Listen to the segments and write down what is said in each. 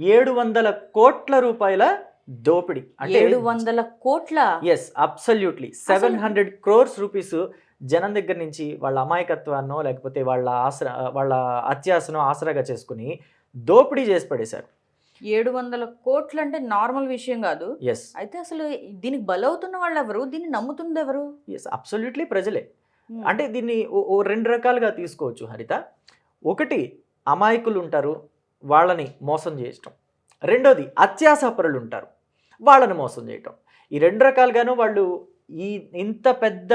ఏడు వందల కోట్ల రూపాయల దోపిడీ. అంటే ఏడు వందల కోట్ల yes absolutely seven hundred crores rupees జనం దగ్గర నుంచి వాళ్ళ అమాయకత్వాన్నో లేకపోతే వాళ్ళ ఆసరా వాళ్ళ అత్యాసనో ఆసరాగా చేసుకుని దోపిడీ చేసి పడేశారు. ఏడు వందల కోట్లు అంటే నార్మల్ విషయం కాదు. ఎస్ అయితే అసలు దీనికి బలవుతున్న వాళ్ళు ఎవరు దీన్ని నమ్ముతుంది ఎవరు? ఎస్ అబ్సల్యూట్లీ ప్రజలే. అంటే దీన్ని రెండు రకాలుగా తీసుకోవచ్చు హరిత. ఒకటి అమాయకులు ఉంటారు వాళ్ళని మోసం చేయటం. రెండోది అత్యాసపరులు ఉంటారు వాళ్ళని మోసం చేయటం. ఈ రెండు రకాలుగాను వాళ్ళు ఈ ఇంత పెద్ద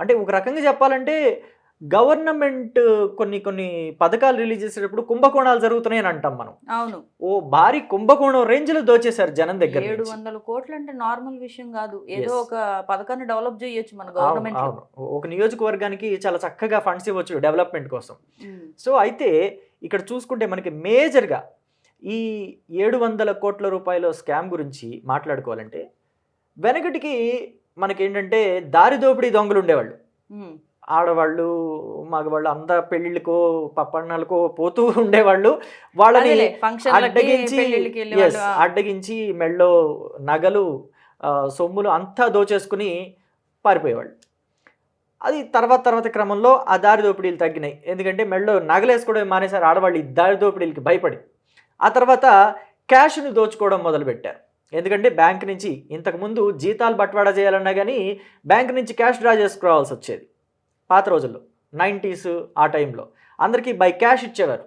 అంటే ఒక రకంగా చెప్పాలంటే గవర్నమెంట్ కొన్ని కొన్ని పథకాలు రిలీజ్ చేసేటప్పుడు కుంభకోణాలు జరుగుతున్నాయని అంటాం మనం. అవును. ఓ భారీ కుంభకోణం రేంజ్లో దోచేశారు జనం దగ్గర ఏడు. వందల కోట్లు అంటే నార్మల్ విషయం కాదు. ఏదో. ఒక పథకాన్ని డెవలప్ చేయొచ్చు మన గవర్నమెంట్. ఒక నియోజకవర్గానికి చాలా చక్కగా ఫండ్స్ ఇవ్వచ్చు డెవలప్మెంట్ కోసం. సో అయితే ఇక్కడ చూసుకుంటే మనకి మేజర్గా ఈ ఏడు వందల కోట్ల రూపాయల స్కామ్ గురించి మాట్లాడుకోవాలంటే వెనకటికి మనకేంటంటే దారి దోపిడీ దొంగలు ఉండేవాళ్ళు. ఆడవాళ్ళు మగవాళ్ళు అంత పెళ్ళిళ్ళకో పప్పన్నాలకో పోతూ ఉండేవాళ్ళు. వాళ్ళని అడ్డగించి అడ్డగించి మెళ్ళో నగలు సొమ్ములు అంతా దోచేసుకుని పారిపోయేవాళ్ళు. అది తర్వాత తర్వాత క్రమంలో ఆ దారి దోపిడీలు తగ్గినాయి. ఎందుకంటే మెళ్ళో నగలేసుకోవడం మానేశారు ఆడవాళ్ళు ఈ దారి దోపిడీలకి భయపడి. ఆ తర్వాత క్యాష్ని దోచుకోవడం మొదలుపెట్టారు. ఎందుకంటే బ్యాంక్ నుంచి ఇంతకుముందు జీతాలు బట్వాడా చేయాలన్నా కానీ బ్యాంక్ నుంచి క్యాష్ డ్రా చేసుకురావాల్సి వచ్చేది. పాత రోజుల్లో నైంటీస్ ఆ టైంలో. అందరికీ బై క్యాష్ ఇచ్చేవారు.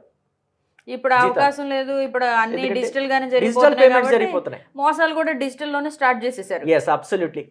ఇప్పుడు. అవకాశం లేదు ఇప్పుడు అన్ని డిజిటల్ గానే డిజిటల్ పేమెంట్స్ జరిగిపోతున్నాయి. మోసాలు కూడా డిజిటల్లోనే స్టార్ట్ చేసేసారు. Yes absolutely